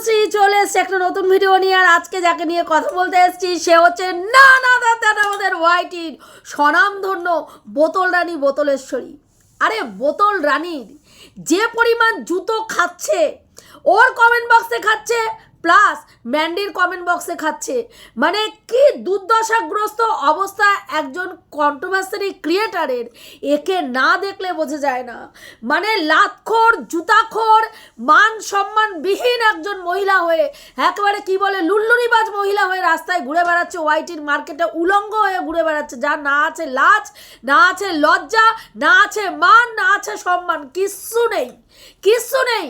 অনুশ্রী চলে এসছে একটা নতুন ভিডিও নিয়ে, আর আজকে যাকে নিয়ে কথা বলতে এসেছি, সে হচ্ছে না না দাদা আমাদের ওয়াইটির স্বনামধন্য বোতল রানী বোতলেশ্বরী। আরে, বোতল রানীর যে পরিমাণ জুতো খাচ্ছে, ওর কমেন্ট বক্সে খাচ্ছে প্লাস ম্যান্ডির কমেন্ট বক্সে খাচ্ছে। মানে কি দুর্দশাগ্রস্ত অবস্থা একজন কন্ট্রোভার্সারি ক্রিয়েটারের একে না দেখলে বোঝা যায় না। মানে লাতখোর, জুতাখোর, মান সম্মানবিহীন একজন মহিলা হয়ে, একেবারে কি বলে, লুল্লুরিবাজ মহিলা হয়ে রাস্তায় ঘুরে বেড়াচ্ছে, ওয়াইটির মার্কেটে উলঙ্গ হয়ে ঘুরে বেড়াচ্ছে। যার না আছে লাজ, না আছে লজ্জা, না আছে মান, না আছে সম্মান, কিচ্ছু নেই কিচ্ছু নেই।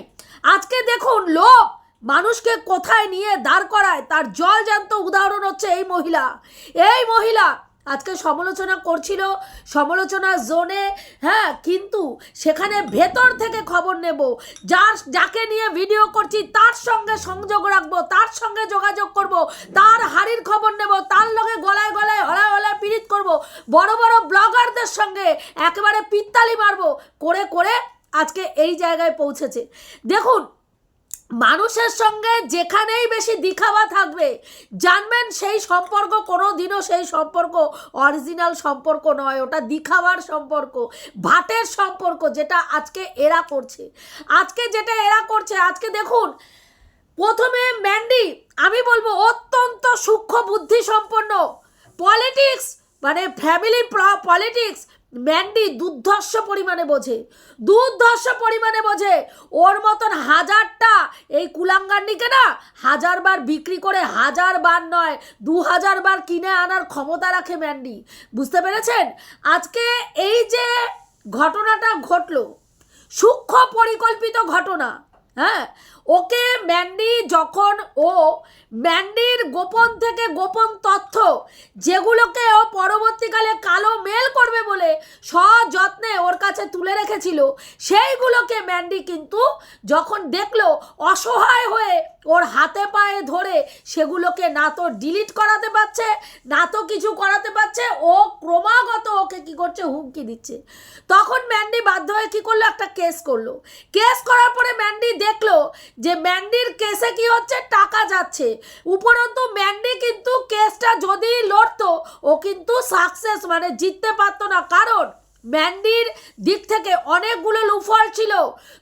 আজকে দেখুন লোক মানুষকে কোথায় নিয়ে দাঁড় করায়, তার জল জ্যান্ত উদাহরণ হচ্ছে এই মহিলা। এই মহিলা আজকে সমালোচনা করছিল সমালোচনা জোনে হ্যাঁ কিন্তু সেখানে ভেতর থেকে খবর নেব। যার, যাকে নিয়ে ভিডিও করছি, তার সঙ্গে সংযোগ রাখব, তার সঙ্গে যোগাযোগ করব, তার হাড়ির খবর নেব, তার লগে গলায় গলায়, হলায় হলায় পীড়িত করব। বড় বড় ব্লগারদের সঙ্গে একেবারে পিত্তালি মারবো, করে করে আজকে এই জায়গায় পৌঁছেছে। দেখুন মানুষের সঙ্গে যেখানেই বেশি দিখাওয়া থাকবে, জানবেন সেই সম্পর্ক কোনো দিনও সেই সম্পর্ক অরিজিনাল সম্পর্ক নয়, ওটা দিখাওয়ার সম্পর্ক, ভাটের সম্পর্ক যেটা আজকে এরা করছে। আজকে যেটা এরা করছে, আজকে দেখুন, প্রথমে ম্যান্ডি আমি বলব অত্যন্ত সূক্ষ্ম বুদ্ধি সম্পন্ন পলিটিক্স মানে ফ্যামিলি পলিটিক্স ম্যান্ডি দুর্ধর্ষ পরিমাণে বোঝে। দুর্ধর্ষ পরিমাণে বোঝে। ওর মতন হাজারটা এই কুলাঙ্গান্নিকে না হাজার বার বিক্রি করে হাজার বার নয় দু হাজার বার কিনে আনার ক্ষমতা রাখে ম্যান্ডি বুঝতে পেরেছেন? আজকে এই যে ঘটনাটা ঘটলো, সূক্ষ্ম পরিকল্পিত ঘটনা হ্যাঁ? ওকে ম্যান্ডি যখন ও ম্যান্ডির গোপন থেকে গোপন তথ্য যেগুলোকে ও পরবর্তীকালে কালো মেল করবে বলে সযত্নে ওর কাছে তুলে রেখেছিল, সেইগুলোকে ম্যান্ডি কিন্তু যখন দেখল, অসহায় হয়ে ওর হাতে পায়ে ধরে সেগুলোকে না তো ডিলিট করাতে পারছে, না তো কিছু করাতে পারছে, ও ক্রমাগত ওকে কি করছে, হুমকি দিচ্ছে। তখন ম্যান্ডি বাধ্য হয়ে কি করল? একটা কেস করল। কেস করার পরে ম্যান্ডি দেখল যে ম্যান্ডির কেসে কি হচ্ছে? টাকা যাচ্ছে। উপরন্তু ম্যান্ডি কিন্তু কেসটা যদি লড়তো, ও কিন্তু সাকসেস মানে জিততে পারতো না। কারণ ম্যান্ডির দিক থেকে অনেকগুলো লুফল ছিল।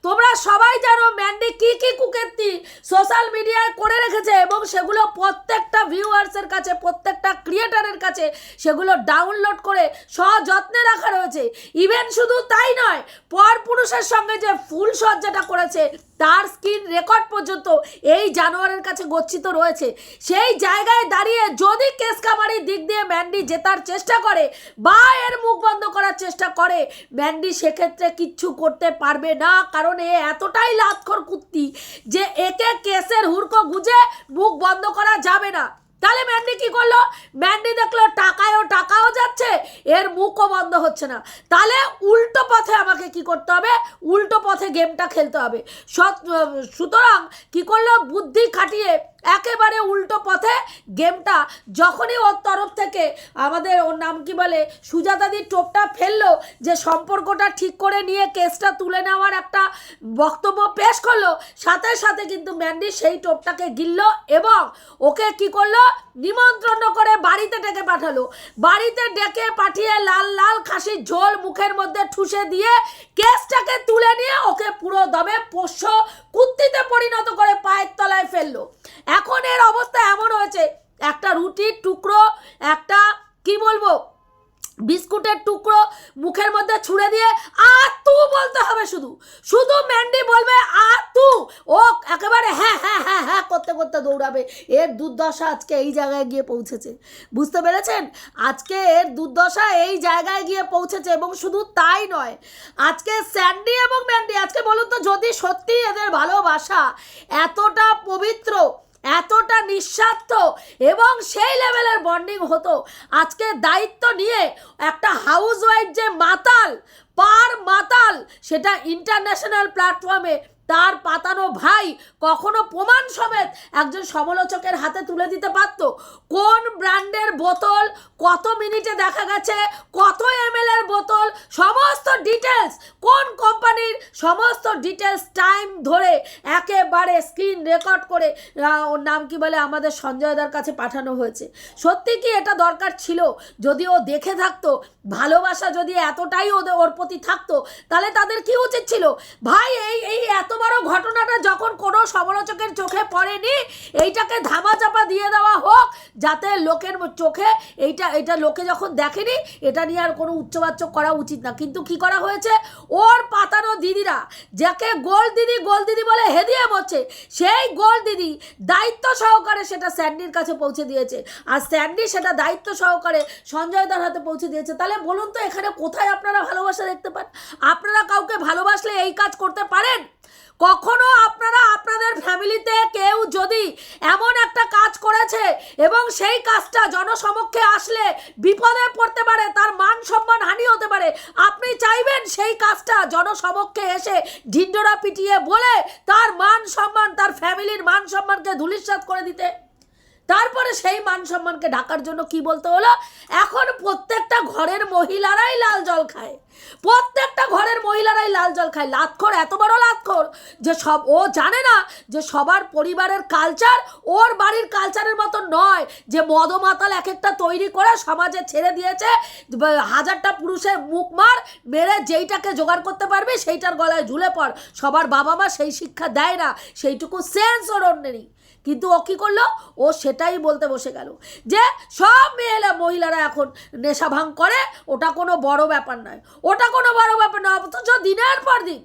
তোমরা সবাই জানো ম্যান্ডি কি কি কুকেত্তি সোশ্যাল মিডিয়ায় করে রেখেছে এবং সেগুলো প্রত্যেকটা ভিউয়ার্সের কাছে, প্রত্যেকটা ক্রিয়েটারের কাছে সেগুলো ডাউনলোড করে সযত্নে রাখা রয়েছে। ইভেন শুধু তাই নয়, পর পুরুষের সঙ্গে যে ফুল সজ্জাটা করেছে, তার স্ক্রিন রেকর্ড পর্যন্ত এই জানোয়ারের কাছে গচ্ছিত রয়েছে। সেই জায়গায় দাঁড়িয়ে যদি কেস কামারির দিক দিয়ে ম্যান্ডি জেতার চেষ্টা করে, বা এর মুখ বন্ধ করার চেষ্টা করে ম্যান্ডি সেক্ষেত্রে কিচ্ছু করতে পারবে না। কারণ এ এতটাই লাতখর কুত্তি যে একে কেসের হুড়কো গুজে মুখ বন্ধ করা যাবে না। তাহলে ম্যান্ডি কি করল? ম্যান্ডি দেখল টাকায়ও টাকাও যাচ্ছে, এর মুখও বন্ধ হচ্ছে না। তাহলে উল্টো পথে আমাকে কি করতে হবে? উল্টো পথে গেমটা খেলতে হবে। সুতরাং কি করল? বুদ্ধি খাটিয়ে একেবারে উল্টো পথে গেমটা যখনই ওর তরফ থেকে আমাদের ওর নাম কি বলে, সুজাতাদির টোপটা ফেলল যে সম্পর্কটা ঠিক করে নিয়ে কেসটা তুলে নেওয়ার একটা বক্তব্য পেশ করল, সাথে সাথে কিন্তু ম্যান্ডি সেই টোপটাকে গিলল এবং ওকে কি করল নিমন্ত্রণ করে বাড়িতে ডেকে পাঠালো। বাড়িতে ডেকে পাঠিয়ে লাল লাল খাসির ঝোল মুখের মধ্যে ঠুসে দিয়ে কেসটাকে তুলে নিয়ে ওকে পুরো দমে পোষ্য কুত্তিতে পরিণত করে পায়ের তলায় ফেলল। এখন এর অবস্থা এমন হয়েছে, একটা রুটির টুকরো, একটা কি বলব, বিস্কুটের টুকরো মুখের মধ্যে ছুঁড়ে দিয়ে আ তু বলতে হবে শুধু। শুধু ম্যান্ডি বলবে আ তু ও একেবারে করতে দৌড়াবে। এর দুর্দশা আজকে এই জায়গায় গিয়ে পৌঁছেছে। বুঝতে পেরেছেন? আজকে এর দুর্দশা এই জায়গায় গিয়ে পৌঁছেছে এবং শুধু তাই নয়, আজকে স্যান্ডি এবং ম্যান্ডি, আজকে বলুন তো যদি সত্যি এদের ভালোবাসা এতটা পবিত্র, এতটা নিঃস্বার্থ এবং সেই লেভেলের বন্ডিং হতো, আজকে দায়িত্ব নিয়ে একটা হাউস ওয়াইফ যে মাতাল, পার মাতাল, সেটা ইন্টারন্যাশনাল প্ল্যাটফর্মে তার পাতানো ভাই কখনো প্রমাণ সমেত একজন সমালোচকের হাতে তুলে দিতে পারত? কোন ব্র্যান্ডের বোতল? কত মিনিটে দেখা গেছে? কত এম এর বোতল? সমস্ত ডিটেলস কোন কোম্পানির সমস্ত ডিটেলস টাইম ধরে একেবারে স্ক্রিন রেকর্ড করে ওর নাম কি বলে আমাদের সঞ্জয়দার কাছে পাঠানো হয়েছে? সত্যি কি এটা দরকার ছিল? যদি ও দেখে থাকতো, ভালোবাসা যদি এতটাই ওদের, ওর প্রতি থাকতো, তাহলে তাদের কি উচিত ছিল? ভাই, এই এই এত বড় ঘটনাটা যখন কোনো সমালোচকের চোখে পড়েনি, এইটাকে ধামা চাপা দিয়ে দেওয়া হোক, যাতে লোকের চোখে এইটা, এটা লোকে যখন দেখেনি, এটা নিয়ে আর কোনো উচ্চবাচ্য করা উচিত না। কিন্তু কি করা হয়েছে? ওর পাতানো দিদিরা, যাকে গোল দিদি গোল দিদি বলে হেদিয়ে বলছে, সেই গোল দিদি দায়িত্ব সহকারে সেটা স্যান্ডির কাছে পৌঁছে দিয়েছে। আর স্যান্ডি সেটা দায়িত্ব সহকারে সঞ্জয়দার হাতে পৌঁছে দিয়েছে। তাহলে বলুন তো, এখানে কোথায় আপনারা ভালোবাসা দেখতে পান? আপনারা কাউকে ভালোবাসলে এই কাজ করতে পারেন? কখনো আপনারা আপনাদের ফ্যামিলিতে কেউ যদি এমন একটা কাজ করেছে এবং সেই কাজটা জনসমক্ষে আসলে বিপদে পড়তে পারে, তার মান সম্মান হানি হতে পারে, আপনি চাইবেন সেই কাজটা জনসমক্ষে এসে ঢিন্ডোরা পিটিয়ে বলে তার মান সম্মান, তার ফ্যামিলির মান সম্মানকে ধুলিস্বাদ করে দিতে। তারপরে সেই মান সম্মানকে ঢাকার জন্য কি বলতে হলো? এখন প্রত্যেকটা ঘরের মহিলারাই লাল জল খায়। প্রত্যেকটা ঘরের মহিলারাই লাল জল খায়। লাতখোর, এত বড় লাতখোর যে সব, ও জানে না যে সবার পরিবারের কালচার ওর বাড়ির কালচারের মতো নয় যে মদমাতাল এক একটা তৈরি করে সমাজে ছেড়ে দিয়েছে। হাজারটা পুরুষের মুখ মার, মেরে যেইটাকে জোগাড় করতে পারবে সেইটার গলায় ঝুলে পড়। সবার বাবা মা সেই শিক্ষা দেয় না। সেইটুকু সেন্স ওর অন্য নেই কিন্তু ও কী করল? ও সেটাই বলতে বসে গেল যে সব মেয়েরা মহিলারা এখন নেশা ভাঙ করে, ওটা কোনো বড় ব্যাপার নয়। ওটা কোনো বড় ব্যাপার নয়, অথচ দিনের পর দিন।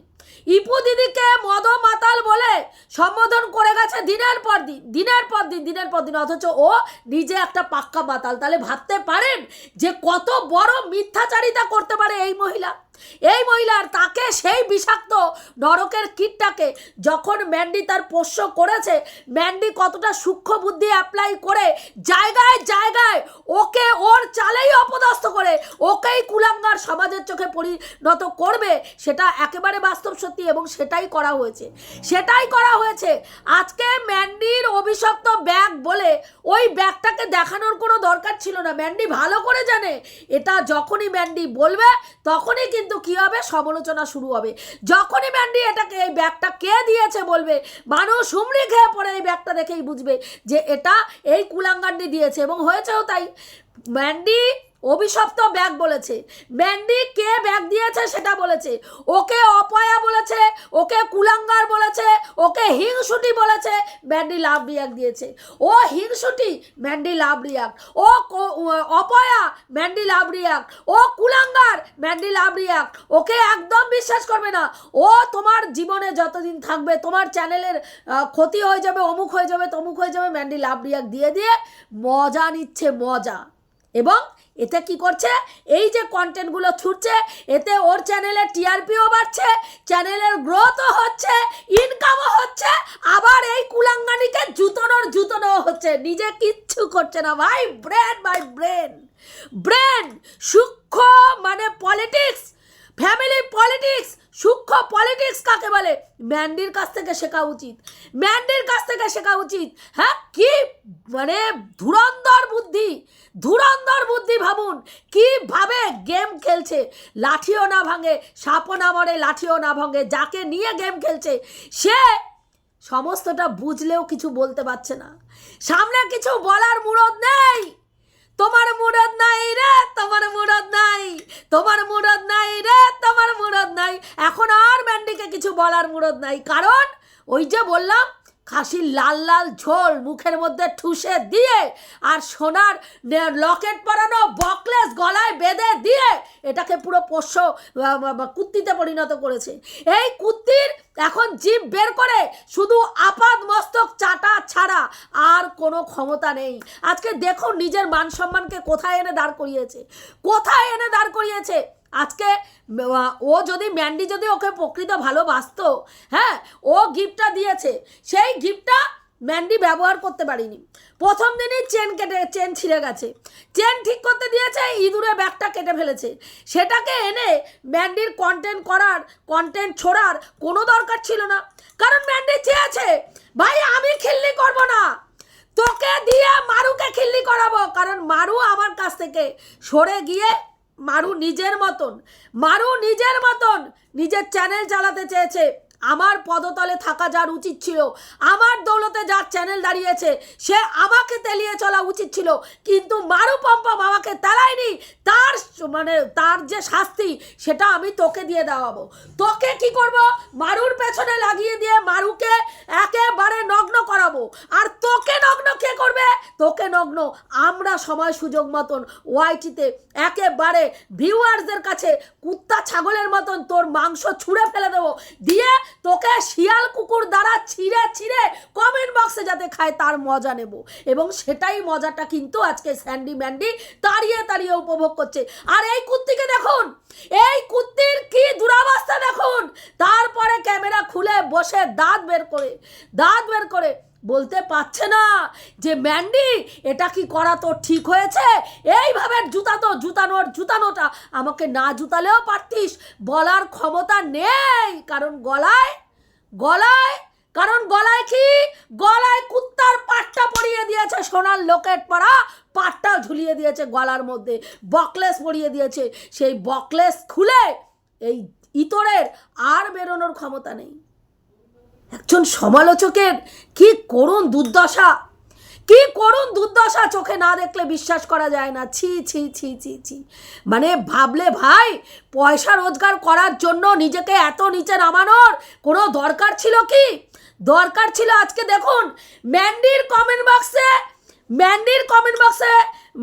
ইপু দিদিকে মদ মাতাল বলে সম্বোধন করে গেছে দিনের পর দিন, দিনের পর দিন, দিনের পর দিন। অথচ ও নিজে একটা পাক্কা মাতাল। তাহলে ভাবতে পারেন যে কত বড় মিথ্যাচারিতা করতে পারে এই মহিলা। এই মহিলার তাকে সেই বিষাক্ত নরকের কীটটাকে যখন ম্যান্ডি তার পোষ্য করেছে, ম্যান্ডি কতটা সূক্ষ্ম বুদ্ধি অ্যাপ্লাই করে, জায়গায় জায়গায় ওকে ওর চালেই অপদস্থ করে, ওকেই কুলাঙ্গার সমাজের চোখে পরিণত করবে, সেটা একেবারে বাস্তব সত্যি এবং সেটাই করা হয়েছে। সেটাই করা হয়েছে। আজকে ম্যান্ডির অভিশপ্ত ব্যাগ বলে ওই ব্যাগটাকে দেখানোর কোনো দরকার ছিল না। ম্যান্ডি ভালো করে জানে। এটা যখনই ম্যান্ডি বলবে তখনই কিন্তু কী হবে? সমালোচনা শুরু হবে। যখনই ম্যান্ডি এটাকে এই ব্যাগটা কে দিয়েছে বলবে? মানুষ হুমড়ি খেয়ে পড়ে এই ব্যাগটা দেখেই বুঝবে যে এটা এই কুলাঙ্গান্ডি দিয়েছে এবং হয়েছেও তাই। ম্যান্ডি অভিশপ্ত ব্যাগ বলেছে। ম্যান্ডি কে ব্যাগ দিয়েছে সেটা বলেছে। ওকে অপয়া বলেছে, ওকে কুলাঙ্গার বলেছে, ওকে হিংসুটি বলেছে ম্যান্ডি লাভ রিয়াক দিয়েছে। ও হিংসুটি ম্যান্ডি লাভ রিয়াক ও অপয়া ম্যান্ডি লাভ রিয়াক ও কুলাঙ্গার ম্যান্ডি লাভ রিয়াক ওকে একদম বিশ্বাস করবে না। ও তোমার জীবনে যতদিন থাকবে, তোমার চ্যানেলের ক্ষতি হয়ে যাবে, অমুক হয়ে যাবে, তমুক হয়ে যাবে ম্যান্ডি লাভ রিয়াক দিয়ে দিয়ে মজা নিচ্ছে মজা। এবং এতে কি করছে? এই যে কন্টেন্টগুলো ছুটছে, এতে ওর চ্যানেলের টিআরপিও বাড়ছে চ্যানেলের গ্রোথও হচ্ছে ইনকামও হচ্ছে, আবার এই কুলাঙ্গানিকে জুতোনোর জুতোনো হচ্ছে। নিজে কিচ্ছু করছে না। ভাই ব্রেন বাই ব্রেন ব্রেন সূক্ষ্ম মানে পলিটিক্স ফ্যামিলি পলিটিক্স সূক্ষ্ম পলিটিক্স কাকে বলে? ম্যান্ডির কাছ থেকে শেখা উচিত। ম্যান্ডির কাছ থেকে শেখা উচিত হ্যাঁ? কি মানে ধুরন্ধর বুদ্ধি ধুরন্ধর বুদ্ধি ভাবুন। কীভাবে গেম খেলছে? লাঠিও না ভাঙে, সাপও না মরে, লাঠিও না ভাঙে, যাকে নিয়ে গেম খেলছে, সে সমস্তটা বুঝলেও কিছু বলতে পারছে না। সামনে কিছু বলার মুরদ নেই। তোমার মুরাদ নাই রে, তোমার মুরাদ নাই। তোমার মুরাদ নাই রে, তোমার মুরাদ নাই। এখন আর ম্যান্ডিকে কিছু বলার মুরাদ নাই। কারণ ওই যে বললাম খাসির লাল লাল ঝোল মুখের মধ্যে ঠুসে দিয়ে আর সোনার লকেট পরানো বকলেস গলায় বেঁধে দিয়ে এটাকে পুরো পোষ্য কুত্তিতে পরিণত করেছে। এই কুত্তির এখন জিভ বের করে শুধু আপাদ মস্তক চাটা ছাড়া আর কোনো ক্ষমতা নেই। আজকে দেখুন নিজের মান সম্মানকে কোথায় এনে দাঁড় করিয়েছে। কোথায় এনে দাঁড় করিয়েছে? আজকে ও যদি, ম্যান্ডি যদি ওকে প্রকৃত ভালোবাসতো হ্যাঁ ও গিফটটা দিয়েছে, সেই গিফটটা ম্যান্ডি ব্যবহার করতে পারিনি। প্রথম দিনই চেন কেটে, চেন ছিঁড়ে গেছে। চেন ঠিক করতে দিয়েছে, ইঁদুরে ব্যাগটা কেটে ফেলেছে। সেটাকে এনে ম্যান্ডির কন্টেন্ট করার কন্টেন্ট ছোড়ার কোনো দরকার ছিল না। কারণ ম্যান্ডি চেয়েছে, ভাই, আমি খিল্লি করব না। তোকে দিয়ে মারুকে খিল্লি করাবো। কারণ মারু আমার কাছ থেকে সরে গিয়ে মারু নিজের মতন, মারু নিজের মতন নিজের চ্যানেল চালাতে চেয়েছে। আমার পদতলে থাকা যার উচিত ছিল, আমার দৌলতে যার চ্যানেল দাঁড়িয়েছে, সে আমাকে তেলিয়ে চলা উচিত ছিল, কিন্তু মারু পম্পম আমাকে তেলায়নি। তার মানে তার যে শাস্তি, সেটা আমি তোকে দিয়ে দেওয়াবো। তোকে কি করব? মারুর পেছনে লাগিয়ে দিয়ে মারুকে একেবারে নগ্ন করাবো। আর তোকে নগ্ন কে করবে? তোকে নগ্ন আমরা সময় সুযোগ মতন ওয়াইটিতে একেবারে ভিউয়ার্সদের কাছে কুত্তা ছাগলের মতন তোর মাংস ছুঁড়ে ফেলে দেবো। দিয়ে তোকে শিয়াল কুকুর দ্বারা ছিঁড়ে ছিঁড়ে কমেন্ট বক্সে যাতে খায়, তার মজা নেব। এবং সেটাই মজাটা কিন্তু আজকে স্যান্ডি ম্যান্ডি তাড়িয়ে তাড়িয়ে উপভোগ করছে। আর এই কুত্তিকে দেখুন, এই কুত্তির কি দুরাবস্থা দেখুন। তারপরে ক্যামেরা খুলে বসে দাঁত বের করে, দাঁত বের করে বলতে পারছে না যে, ম্যান্ডি, এটা কি করা তো ঠিক হয়েছে? এইভাবে জুতাতো জুতানোর, জুতানোটা আমাকে না জুতালেও পারতিস। বলার ক্ষমতা নেই। কারণ গলায় গলায়, কারণ গলায় কি? গলায় কুত্তার পাটটা পরিয়ে দিয়েছে সোনার লোকেট পরা পাট্টা ঝুলিয়ে দিয়েছে গলার মধ্যে, বকলেস পরিয়ে দিয়েছে। সেই বকলেস খুলে এই ইতরের আর বেরোনোর ক্ষমতা নেই। একজন সমালোচকের কি করুণ দুর্দশা? কি করুণ দুর্দশা চোখে না দেখলে বিশ্বাস করা যায় না। ছি ছি ছি ছি ছি। মানে ভাবলে ভাই, পয়সা রোজগার করার জন্য নিজেকে এত নিচে নামানোর কোনো দরকার ছিল কি? দরকার ছিল আজকে দেখুন, ম্যান্ডির কমেন্ট বক্সে ম্যান্ডির কমেন্ট বক্সে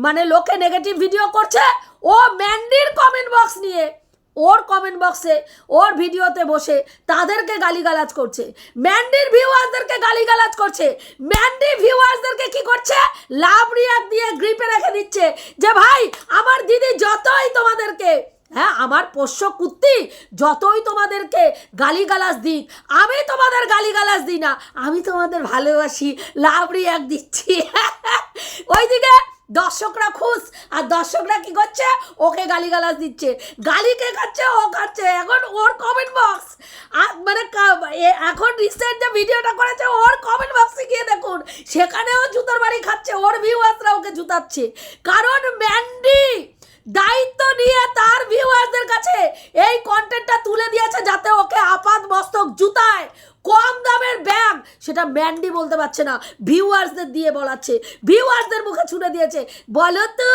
মানে লোকে নেগেটিভ ভিডিও করছে, ও ম্যান্ডির কমেন্ট বক্স নিয়ে ওর কমেন্ট বক্সে ওর ভিডিওতে বসে তাদেরকে গালিগালাজ করছে। ম্যান্ডির ভিউয়ার্সদেরকে গালিগালাজ করছে। ম্যান্ডি ভিউয়ার্সদেরকে কি করছে? লাভ রিয়াক দিয়ে গ্রিপে রেখে দিচ্ছে যে, ভাই, আমার দিদি যতই তোমাদেরকে হ্যাঁ আমার পোষ্য কুত্তি যতই তোমাদেরকে গালিগালাজ দিক, আমি তোমাদের গালিগালাজ দিই না, আমি তোমাদের ভালোবাসি, লাভ রিয়াক দিচ্ছি। ওইদিকে দর্শকরা খুশ, আর দর্শকরা কি করছে? ওকে গালিগালাজ দিচ্ছে। গালি কে খাচ্ছে? ও খাচ্ছে। এখন ওর কমেন্ট বক্স মানে এখন রিসেন্ট যে ভিডিওটা করেছে, ওর কমেন্ট বক্সে গিয়ে দেখুন, সেখানেও জুতোর বাড়ি খাচ্ছে। ওর ভিউয়ার্সরা ওকে জুতাচ্ছে। কারণ ম্যান্ডি দায়িত্ব নিয়ে তার ভিউয়ার্সদের কাছে এই কন্টেন্টটা তুলে দিয়েছে যাতে ওকে আপাত মস্তক জুতায়, কম দামের ব্যাগ সেটা ম্যান্ডি বলতে পারছে না ভিউয়ার্সদের দিয়ে বলাচ্ছে। ভিউয়ার্সদের মুখে ছুড়ে দিয়েছে। বলো তো,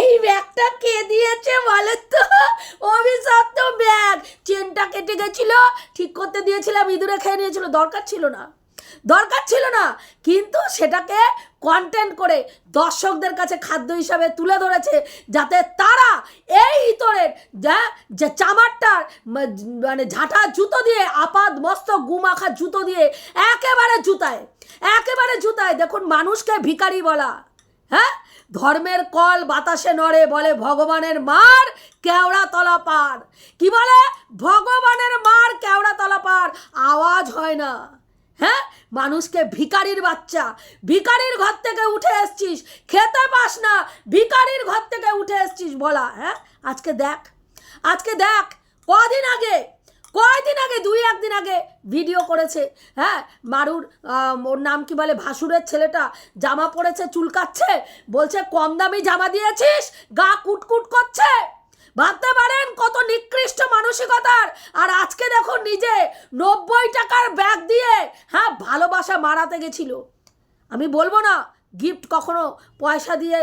এই ব্যাগটা কে দিয়েছে বলো তো? অভিশপ্ত ব্যাগ চেনটা কেটে গেছিল, ঠিক করতে দিয়েছিলাম ইঁদুরে খেয়ে নিয়েছিল, দরকার ছিল না। দরকার ছিল না। কিন্তু সেটাকে কন্টেন্ট করে দর্শকদের কাছে খাদ্য হিসাবে তুলে ধরেছে যাতে তারা এই ইতরের যা, যে চামারটার মানে ঝাঁটা জুতো দিয়ে আপাদ মস্ত গুমাখা জুতো দিয়ে একেবারে জুতায় একেবারে জুতায়, দেখুন মানুষকে ভিখারি বলা হ্যাঁ? ধর্মের কল বাতাসে নড়ে বলে ভগবানের মার কেওড়া তলা পার। কি বলে? ভগবানের মার কেওড়া তলা পার। আওয়াজ হয় না। হ্যাঁ? মানুষকে ভিকারির বাচ্চা। ভিকারির ঘর থেকে উঠে এসছিস। খেতে পাস না। ভিকারির ঘর থেকে উঠে এসছিস, বলা হ্যাঁ? আজকে দেখ। আজকে দেখ, কদিন আগে, কয়দিন আগে, দুই, একদিন আগে ভিডিও করেছে হ্যাঁ? মারুর ওর নাম কি বলে? ভাসুরের ছেলেটা জামা পরেছে, চুলকাচ্ছে, বলছে, কম দামি জামা দিয়েছিস? গা কুটকুট করছে? ভাবতে পারেন কত নিকৃষ্ট মানসিকতার। আর আজকে দেখো নিজে নব্বই টাকার ব্যাগ দিয়ে হ্যাঁ ভালোবাসা মারাতে গেছিল। আমি বলব না গিফট কখনো পয়সা দিয়ে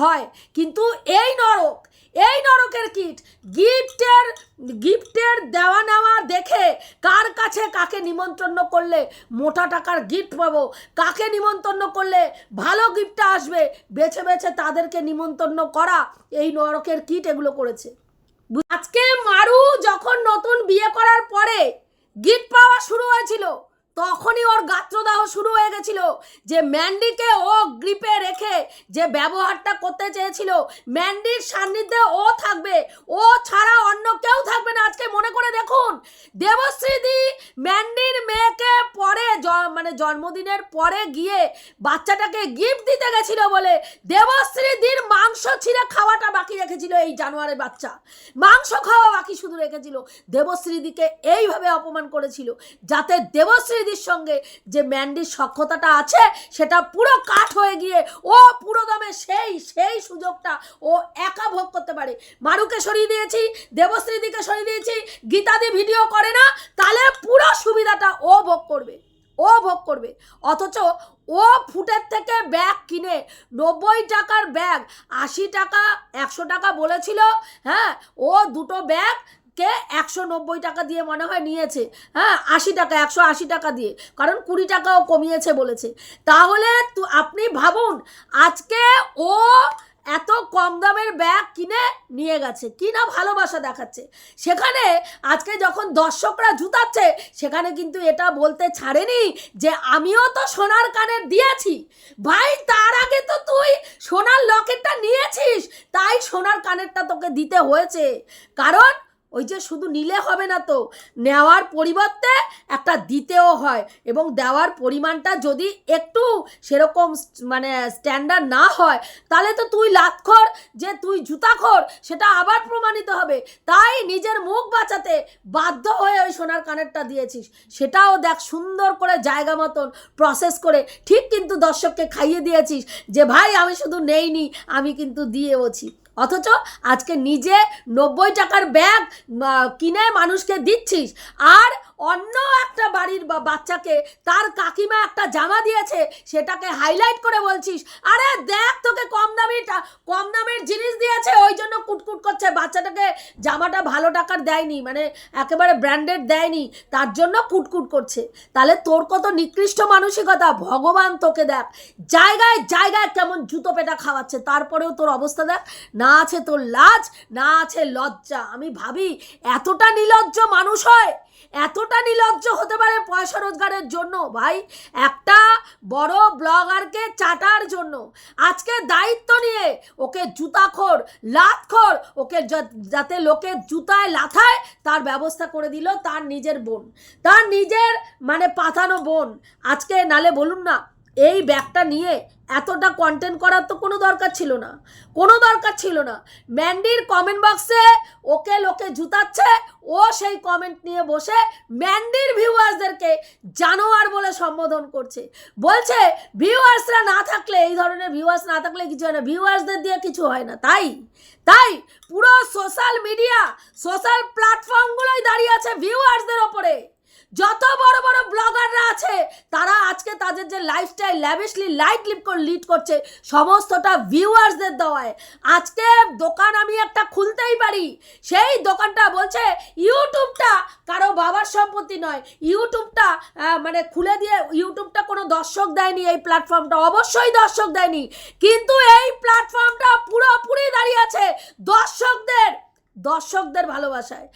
হয়, কিন্তু এই নরক এই নরকের কিট, গিফটের গিফটের দেওয়া নেওয়া দেখে কার কাছে কাকে নিমন্ত্রণ করলে মোটা টাকার গিফট পাবো, কাকে নিমন্ত্রণ করলে ভালো গিফটটা আসবে, বেছে বেছে তাদেরকে নিমন্ত্রণ করা এই নরকের কিট এগুলো করেছে। আজকে মারু যখন নতুন বিয়ে করার পরে গিফট পাওয়া শুরু হয়েছিল। তখনই ওর গাত্রদাহ শুরু হয়ে গেছিল যে ম্যান্ডিকে ও গ্রিপে রেখে যে ব্যবহারটা করতে চেয়েছিল, ম্যান্ডির সান্নিধ্যে ও থাকবে, ও ছাড়া অন্য কেউ থাকবে না। আজকে মনে করে দেখুন দেবশ্রীদি ম্যান্ডির মেয়েকে পরে মানে জন্মদিনের পরে গিয়ে বাচ্চাটাকে গিফট দিতে গেছিল বলে দেবশ্রীদির মাংস ছিঁড়ে খাওয়াটা বাকি রেখেছিল এই জানোয়ারের বাচ্চা। মাংস খাওয়া বাকি শুধু রেখেছিল। দেবশ্রীদিকে এইভাবে অপমান করেছিল, যাতে দেবশ্রীদির সঙ্গে যে ম্যান্ডির সক্ষতাটা আছে, সেটা পুরো কাঠ হয়ে গিয়ে, ও পুরো দমে সেই সেই সুযোগটা ও একা ভোগ করতে পারে। মারুকে সরিয়ে দিয়েছি, দেবশ্রীদিকে সরিয়ে দিয়েছি, গীতাদি ভিডিও করে না, তাহলে পুরো সুবিধাটা ও ভোগ করবে। ও ভোগ করবে। অথচ ও ফুটের থেকে ব্যাগ কিনে নব্বই টাকার ব্যাগ, আশি টাকা, একশো টাকা বলেছিল হ্যাঁ ও দুটো ব্যাগ কে একশো নব্বই টাকা দিয়ে মনে হয় নিয়েছে? হ্যাঁ আশি টাকা, একশো আশি টাকা দিয়ে। কারণ কুড়ি টাকাও কমিয়েছে বলেছে। তাহলে তু আপনি ভাবুন, আজকে ও এত কম দামের ব্যাগ কিনে নিয়ে গেছে। কি না ভালোবাসা দেখাচ্ছে। সেখানে আজকে যখন দর্শকরা জুতাচ্ছে, সেখানে কিন্তু এটা বলতে ছাড়েনি যে আমিও তো সোনার কানের দিয়েছি। ভাই, তার আগে তো তুই সোনার লকেটটা নিয়েছিস। তাই সোনার কানেরটা তোকে দিতে হয়েছে। কারণ ওই যে শুধু নিলে হবে না তো, নেওয়ার পরিবর্তে একটা দিতেও হয় এবং দেওয়ার পরিমাণটা যদি একটু সেরকম মানে স্ট্যান্ডার্ড না হয়, তাহলে তো তুই লাতখর, যে তুই জুতাখর, সেটা আবার প্রমাণিত হবে। তাই নিজের মুখ বাঁচাতে বাধ্য হয়ে ওই সোনার কানেরটা দিয়েছিস। সেটাও দেখ সুন্দর করে জায়গা মতন প্রসেস করে ঠিক কিন্তু দর্শককে খাইয়ে দিয়েছিস যে, ভাই, আমি শুধু নেইনি, আমি কিন্তু দিয়েওছি। অথচ আজকে নিজে নব্বই টাকার ব্যাগ কিনে মানুষকে দিচ্ছিস। আর অন্য একটা বাড়ির বা বাচ্চাকে তার কাকিমা একটা জামা দিয়েছে, সেটাকে হাইলাইট করে বলছিস, আরে দেখ তোকে কম দামিটা, কম দামের জিনিস দিয়েছে, ওই জন্য কুটকুট করছে, বাচ্চাটাকে জামাটা ভালো টাকার দেয়নি মানে একেবারে ব্র্যান্ডেড দেয়নি, তার জন্য কুটকুট করছে। তাহলে তোর কত নিকৃষ্ট মানসিকতা? ভগবান তোকে দেখ, জায়গায় জায়গায় কেমন জুতো পেটা খাওয়াচ্ছে, তারপরেও তোর অবস্থা দেখ, না আছে তোর লাজ, না আছে লজ্জা। আমি ভাবি, এতটা নিলজ্জ মানুষ হয় এতটা নিলজ্জ হতে পারে পয়সা রোজগারের জন্য? ভাই, একটা বড় ব্লগারকে চাটার জন্য। আজকে দায়িত্ব নিয়ে ওকে জুতাখোর, লাতখোর, ওকে যাতে লোকে জুতায় লাথায়, তার ব্যবস্থা করে দিল তার নিজের বোন। তার নিজের মানে পাতানো বোন। আজকে নালে বলুন না এই ব্যাগটা নিয়ে এতটা কন্টেন্ট করার তো কোনো দরকার ছিল না। কোনো দরকার ছিল না। ম্যান্ডির কমেন্ট বক্সে ওকে লোকে জুতাচ্ছে, ও সেই কমেন্ট নিয়ে বসে ম্যান্ডির ভিউয়ার্সদেরকে জানোয়ার বলে সম্বোধন করছে। বলছে ভিউয়ার্সরা না থাকলে, এই ধরনের ভিউয়ার্স না থাকলে কিছু হয় না। ভিউয়ার্সদের দিয়ে কিছু হয় না। তাই তাই পুরো সোশ্যাল মিডিয়া সোশ্যাল প্ল্যাটফর্মগুলোই দাঁড়িয়ে আছে ভিউয়ার্সদের ওপরে। যত বড় বড় ব্লগাররা আছে, তারা আজকে তাদের যে lifestyle lavishly light lip lead করছে, সমস্তটা ভিউয়ার্সদের দেওয়ায়। আজকে দোকান আমি একটা খুলতেই পারি। সেই দোকানটা বলছে, ইউটিউবটা কারও বাবার সম্পত্তি নয়। ইউটিউবটা মানে খুলে দিয়ে ইউটিউবটা কোনো দর্শক দেয়নি এই প্ল্যাটফর্মটা অবশ্যই দর্শক দেয়নি। কিন্তু এই প্ল্যাটফর্মটা পুরোপুরি দাঁড়িয়ে আছে। দর্শকদের দর্শকদের ভালোবাসায়।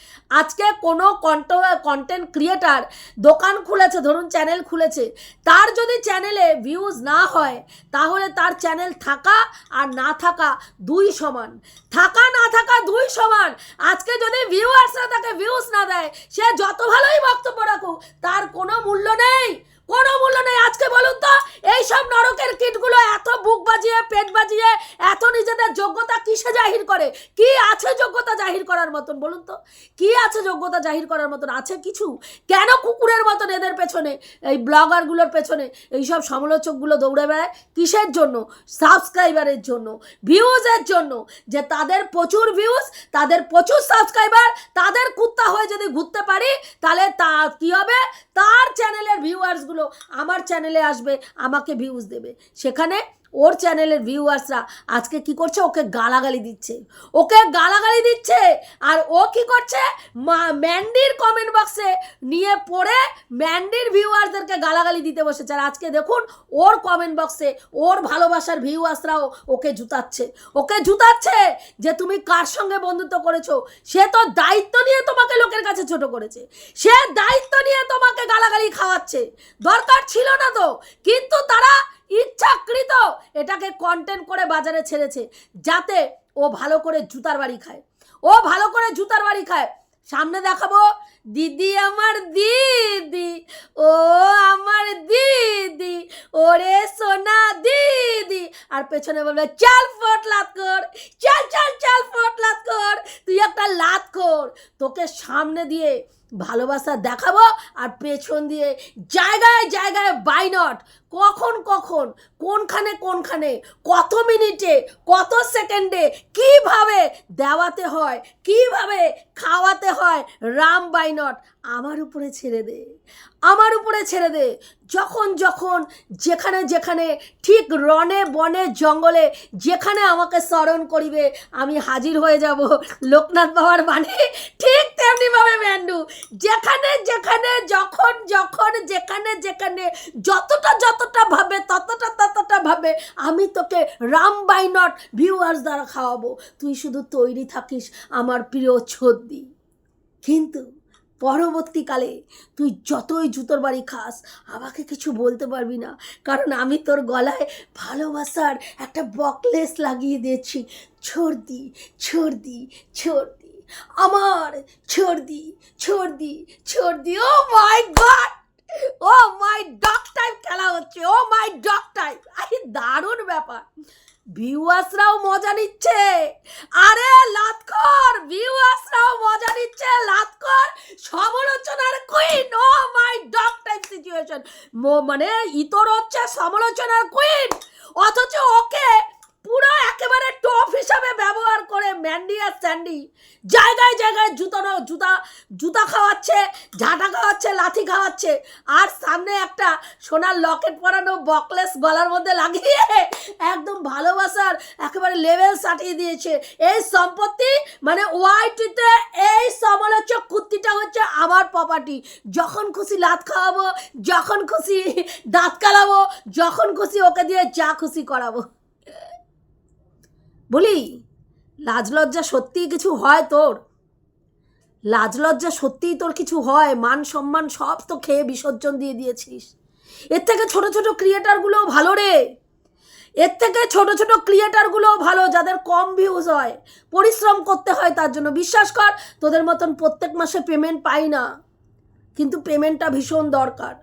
আজকে কোনো কন্ট কন্টেন্ট ক্রিয়েটার দোকান খুলেছে, ধরুন চ্যানেল খুলেছে, তার যদি চ্যানেলে ভিউজ না হয়, তাহলে তার চ্যানেল থাকা আর না থাকা দুই সমান। থাকা, না থাকা দুই সমান। আজকে যদি ভিউয়ার্সরা তাকে ভিউজ না দেয়, সে যত ভালোই বক্তব্য রাখুক, তার কোনো মূল্য নেই। কোনো মূল্য নেই। আজকে বলুন তো, এইসব নরকের কিটগুলো এত বুক বাজিয়ে, পেট বাজিয়ে, এত নিজেদের যোগ্যতা কিসে জাহির করে? কি আছে যোগ্যতা জাহির করার মতন বলুন তো? কি আছে যোগ্যতা জাহির করার মতন? আছে কিছু? কেন কুকুরের মতন এদের পেছনে, এই ব্লগারগুলোর পেছনে, এইসব সমালোচকগুলো দৌড়ে বেড়ায়? কিসের জন্য? সাবস্ক্রাইবারের জন্য, ভিউজের জন্য, যে তাদের প্রচুর ভিউজ, তাদের প্রচুর সাবস্ক্রাইবার, তাদের কুত্তা হয়ে যদি ঘুরতে পারি, তাহলে তা কি হবে? তার চ্যানেলের ভিউয়ার্সগুলো আমার চ্যানেলে আসবে আমাকে ভিউজ দেবে। সেখানে ওর চ্যানেলের ভিউয়ার্সরা আজকে কি করছে? ওকে গালাগালি দিচ্ছে। ওকে গালাগালি দিচ্ছে আর ও কি করছে? মা- ম্যান্ডির কমেন্ট বক্সে নিয়ে পড়ে ম্যান্ডির ভিউয়ার্সদেরকে গালাগালি দিতে বসেছে। আর আজকে দেখুন, ওর কমেন্ট বক্সে ওর ভালোবাসার ভিউয়ার্সরাও ওকে জুতাচ্ছে। ওকে জুতাচ্ছে যে তুমি কার সঙ্গে বন্ধুত্ব করেছ? সে তো দায়িত্ব নিয়ে তোমাকে লোকের কাছে ছোট করেছে। সে দায়িত্ব নিয়ে তোমাকে গালাগালি খাওয়াচ্ছে। দরকার ছিল না তো, কিন্তু তারা ইচ্ছাকৃত এটাকে কন্টেন্ট করে বাজারে ছেড়েছে, যাতে ও ভালো করে জুতার বাড়ি খায়। ও ভালো করে জুতার বাড়ি খায়। সামনে দেখাবো, দিদি আমার দিদি, ও আমার দিদি, ওরে সোনা দিদি। আর পেছনে বলবে, চাল ফট লাত কর চাল চাল চাল ফট লাত কর তুই একটা লাত কর তোকে সামনে দিয়ে ভালোবাসা দেখাবো আর পেছন দিয়ে জায়গায় জায়গায় বাইনট কখন কখন, কোনখানে কোনখানে, কত মিনিটে, কত সেকেন্ডে, কীভাবে দেওয়াতে হয়, কীভাবে খাওয়াতে হয়, রাম বাইনট আমার উপরে ছেড়ে দে, আমার উপরে ছেড়ে দে। যখন যখন, যেখানে যেখানে, ঠিক রনে বনে জঙ্গলে, যেখানে আমাকে স্মরণ করিবে, আমি হাজির হয়ে যাব। লোকনাথ বাবার বাণী ঠিক তেমনিভাবে ম্যান্ডু যেখানে যেখানে, যখন যখন, যেখানে যেখানে, যতটা যতটা ভাবে, ততটা ততটা ভাবে, আমি তোকে রাম বাই নট ভিউয়ার্স দ্বারা খাওয়াবো। তুই শুধু তৈরি থাকিস আমার প্রিয় ছদ্দি কিন্তু পরবর্তীকালে তুই যতই জুতোর বাড়ি খাস, আমাকে কিছু বলতে পারবি না। কারণ আমি তোর গলায় ভালোবাসার একটা বকলেস লাগিয়ে দিয়েছি। ছর্দি ছর্দি ছর্দি। আমার ছর্দি ছর্দি ছর্দি, ও my god, oh my dog type খেলা হচ্ছে, ও মাই ডগ টাইপ। আরে দারুণ ব্যাপার। ভিউয়ার্সরাও মজা নিচ্ছে। আরে লাতকর, ভিউয়ার্সরাও মজা নিচ্ছে। লাতকর, সমালোচনার queen oh my dog type situation মানে ইতর হচ্ছে সমালোচনার কুইন অথচ ওকে পুরো একেবারে টপ হিসাবে ব্যবহার করে ম্যান্ডি আর স্যান্ডি জায়গায় জায়গায় জুতো জুতা জুতা খাওয়াচ্ছে, ঝাঁটা খাওয়াচ্ছে, লাথি খাওয়াচ্ছে। আর সামনে একটা সোনার লকেট পরানো বকলেস গলার মধ্যে লাগিয়ে একদম ভালোবাসার একেবারে লেভেল সাটিয়ে দিয়েছে। এই সম্পত্তি মানে ওয়াইটিতে এই সমালোচক কুর্তিটা হচ্ছে আমার প্রপার্টি যখন খুশি লাত খাওয়াবো, যখন খুশি দাঁত কালাবো, যখন খুশি ওকে দিয়ে যা খুশি করাবো। বলি, লাজ লজ্জা সত্যিই কিছু হয় তোর? লাজ লজ্জা সত্যিই তোর কিছু হয়? মান সম্মান সব তো খেয়ে বিসর্জন দিয়ে দিয়েছিস। এর থেকে ছোট ছোট ক্রিয়েটারগুলোও ভালো রে। এর থেকে ছোট ছোট ক্রিয়েটারগুলোও ভালো, যাদের কম ভিউজ হয়। পরিশ্রম করতে হয় তার জন্য। বিশ্বাস কর, তোদের মতন প্রত্যেক মাসে পেমেন্ট পাই না। কিন্তু পেমেন্টটা ভীষণ দরকার।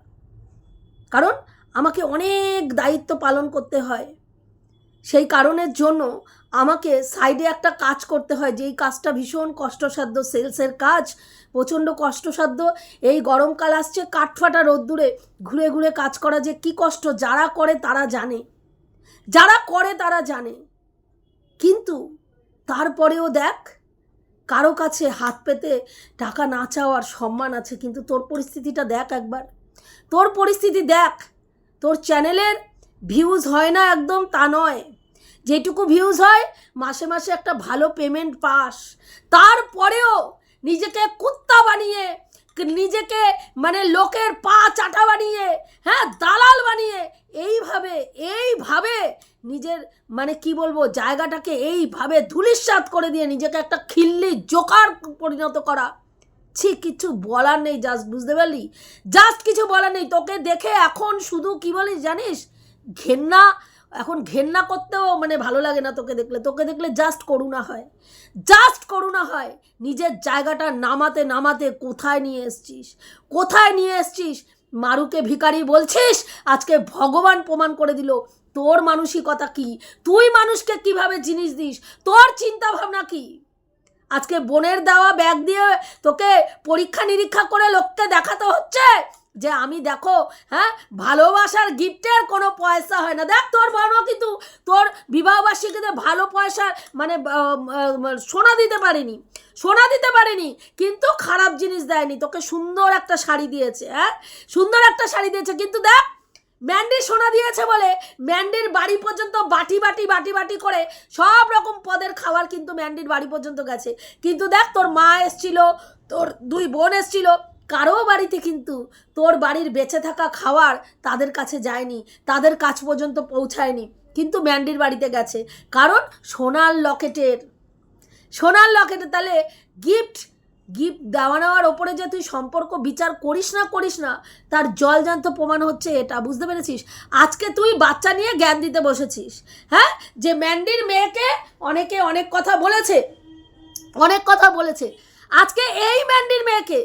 কারণ আমাকে অনেক দায়িত্ব পালন করতে হয়। সেই কারণের জন্য আমাকে সাইডে একটা কাজ করতে হয়, যেই কাজটা ভীষণ কষ্টসাধ্য, সেলসের কাজ, প্রচণ্ড কষ্টসাধ্য। এই গরমকাল আসছে, কাঠফাটা রোদ্দুরে ঘুরে ঘুরে কাজ করা যে কি কষ্ট, যারা করে তারা জানে। যারা করে তারা জানে। কিন্তু তারপরেও দেখ, কারও কাছে হাত পেতে টাকা না চাওয়ার সম্মান আছে, কিন্তু তোর পরিস্থিতিটা দেখ একবার। তোর পরিস্থিতি দেখ, তোর চ্যানেলের ভিউজ হয় না একদম তা নয়। যেটুকু ভিউজ হয়, মাসে মাসে একটা ভালো পেমেন্ট পাস। তারপরেও নিজেকে কুত্তা বানিয়ে, নিজেকে মানে লোকের পা চাটা বানিয়ে হ্যাঁ দালাল বানিয়ে, এইভাবে এইভাবে নিজের মানে কি বলব, জায়গাটাকে এইভাবে ধুলিস্বাদ করে দিয়ে নিজেকে একটা খিল্লি জোকার পরিণত করা। ছি, কিছু বলার নেই জাস্ট বুঝতে পারলি? জাস্ট কিছু বলার নেই, তোকে দেখে এখন শুধু কি বলিস জানিস? ঘেন্না এখন ঘেন্না করতেও মানে ভালো লাগে না তোকে দেখলে। তোকে দেখলে জাস্ট করুণা হয়। জাস্ট করুণা হয়। নিজের জায়গাটা নামাতে নামাতে কোথায় নিয়ে এসছিস? কোথায় নিয়ে এসছিস? মারুকে ভিখারি বলছিস? আজকে ভগবান প্রমাণ করে দিল। তোর মানসিকতা কি? তুই মানুষকে কীভাবে জিনিস দিস? তোর চিন্তা ভাবনা কি? আজকে বোনের দেওয়া ব্যাগ দিয়ে তোকে পরীক্ষা নিরীক্ষা করে লোককে দেখাতে হচ্ছে? যে আমি দেখো হ্যাঁ ভালোবাসার গিফটের কোনো পয়সা হয় না। দেখ, তোর বড় কিন্তু তোর বিবাহবার্ষিকীতে ভালো পয়সার মানে সোনা দিতে পারেনি। সোনা দিতে পারেনি, কিন্তু খারাপ জিনিস দেয়নি। তোকে সুন্দর একটা শাড়ি দিয়েছে হ্যাঁ? সুন্দর একটা শাড়ি দিয়েছে। কিন্তু দেখ ম্যান্ডি সোনা দিয়েছে বলে ম্যান্ডির বাড়ি পর্যন্ত বাটি বাটি বাটি বাটি করে সব রকম পদের খাবার কিন্তু ম্যান্ডির বাড়ি পর্যন্ত গেছে। কিন্তু দেখ, তোর মা এসছিল, তোর দুই বোন এসছিল কারও বাড়িতে কিন্তু তোর বাড়ির বেঁচে থাকা খাওয়ার তাদের কাছে যায়নি, তাদের কাছ পর্যন্ত পৌঁছায়নি, কিন্তু ম্যান্ডির বাড়িতে গেছে। কারণ সোনার লকেটের, সোনার লকেটে তাহলে গিফট গিফট দেওয়া নেওয়ার ওপরে যে তুই সম্পর্ক বিচার করিস না করিস না, তার জলজান্ত প্রমাণ হচ্ছে এটা, বুঝতে পেরেছিস? আজকে তুই বাচ্চা নিয়ে জ্ঞান দিতে বসেছিস হ্যাঁ? যে ম্যান্ডির মেয়েকে অনেকে অনেক কথা বলেছে, অনেক কথা বলেছে। আজকে এই ম্যান্ডির মেয়েকে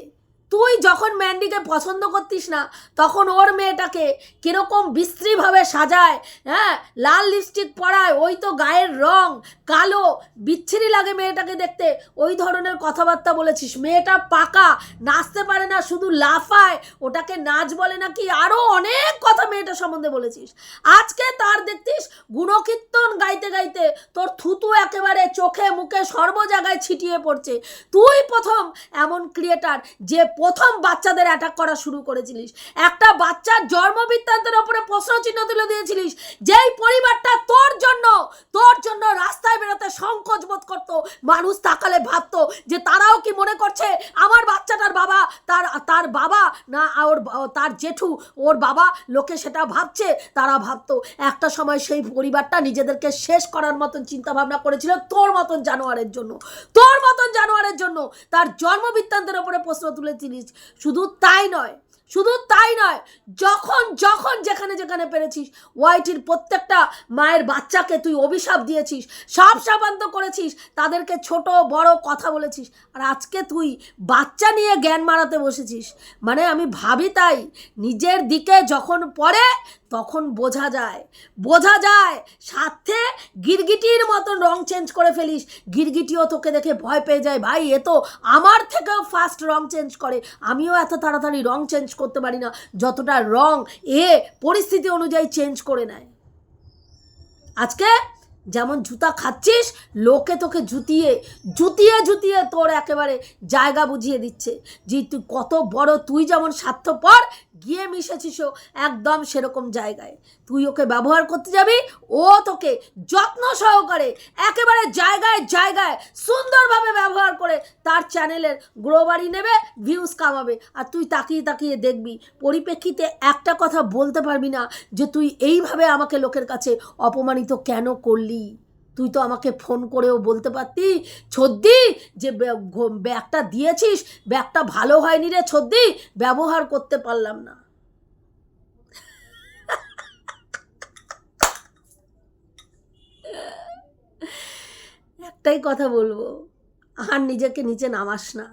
তুই যখন ম্যান্ডিকে পছন্দ করতিস না, তখন ওর মেয়েটাকে কীরকম বিশ্রীভাবে সাজায় হ্যাঁ? লাল লিপস্টিক পরায়, ওই তো গায়ের রং, কালো, বিচ্ছিরি লাগে মেয়েটাকে দেখতে। ওই ধরনের কথাবার্তা বলেছিস। মেয়েটা পাকা, নাচতে পারে না, শুধু লাফায়, ওটাকে নাচ বলে নাকি আরও অনেক কথা মেয়েটা সম্বন্ধে বলেছিস। আজকে তার দেখতিস, গুণকীর্তন গাইতে গাইতে তোর থুতু একেবারে চোখে মুখে সর্ব জায়গায় ছিটিয়ে পড়ছে। তুই প্রথম এমন ক্রিয়েটার যে প্রথম বাচ্চাদের অ্যাটাক করা শুরু করেছিলিস। একটা বাচ্চার জন্ম বৃত্তান্তের ওপরে প্রশ্ন চিহ্ন তুলে দিয়েছিলিস, যেই পরিবারটা তোর জন্য তোর জন্য রাস্তায় বেরোতে সংকোচ বোধ করতো, মানুষ তাকালে ভাবতো যে তারাও কি মনে করছে, আমার বাচ্চাটার বাবা, তার তার বাবা না ওর, তার জেঠু, ওর বাবা, লোকে সেটা ভাবছে, তারা ভাবতো। একটা সময় সেই পরিবারটা নিজেদেরকে শেষ করার মতন চিন্তা ভাবনা করেছিল তোর মতন জানোয়ারের জন্য। তোর মতন জানোয়ারের জন্য তার জন্ম বৃত্তান্তের ওপরে প্রশ্ন তুলেছিলিস শুধু তাই নয়, শুধু তাই নয়, যখন যখন যেখানে যেখানে পেরেছিস, ওয়াইটির প্রত্যেকটা মায়ের বাচ্চাকে তুই অভিশাপ দিয়েছিস সাপ সাপান্ত করেছিস, তাদেরকে ছোট, বড় কথা বলেছিস, আর আজকে তুই বাচ্চা নিয়ে জ্ঞান মারাতে বসেছিস। মানে আমি ভাবি তাই, নিজের দিকে যখন পড়ে তখন বোঝা যায় বোঝা যায়, সাথে গিরগিটির মতন রং চেঞ্জ করে ফেলিস। গিরগিটিও তোকে দেখে ভয় পেয়ে যায়, ভাই, এ তো আমার থেকেও ফাস্ট রং চেঞ্জ করে। আমিও এত তাড়াতাড়ি রং চেঞ্জ করতে পারি না। যতটা রং এ পরিস্থিতি অনুযায়ী চেঞ্জ করে নেয়। আজকে যেমন জুতা খাচ্ছিস, লোকে তোকে জুতিয়ে জুতিয়ে জুতিয়ে তোর একেবারে জায়গা বুঝিয়ে দিচ্ছে যে, তুই কত বড়, তুই যেমন স্বার্থপর গিয়ে মিশেছিসও একদম সেরকম জায়গায়। তুই ওকে ব্যবহার করতে যাবি, ও তোকে যত্ন সহকারে একেবারে জায়গায় জায়গায় সুন্দরভাবে ব্যবহার করে তার চ্যানেলের গ্রোবারি নেবে ভিউজ কামাবে। আর তুই তাকিয়ে তাকিয়ে দেখবি, পরিপ্রেক্ষিতে একটা কথা বলতে পারবি না যে তুই এইভাবে আমাকে লোকের কাছে অপমানিত কেন করলি। তুই তো আমাকে ফোন করেও বলতে পারতি। ছদ্দি, যে ব্যাগটা দিয়েছিস, ব্যাগটা ভালো হয়নি রে ছদ্দি, ব্যবহার করতে পারলাম না। একটাই কথা বলব, আর নিজেকে নিচে নামাস না।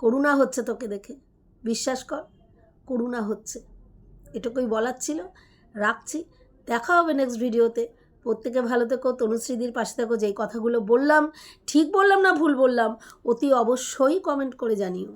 করুণা হচ্ছে তোকে দেখে, বিশ্বাস কর, করুণা হচ্ছে। এটুকুই বলার ছিল, রাখছি, দেখা হবে নেক্সট ভিডিওতে প্রত্যেকে ভালো থেকো তনুশ্রীদির পাশে থাকো, যেই কথাগুলো বললাম, ঠিক বললাম না ভুল বললাম, অতি অবশ্যই কমেন্ট করে জানিও।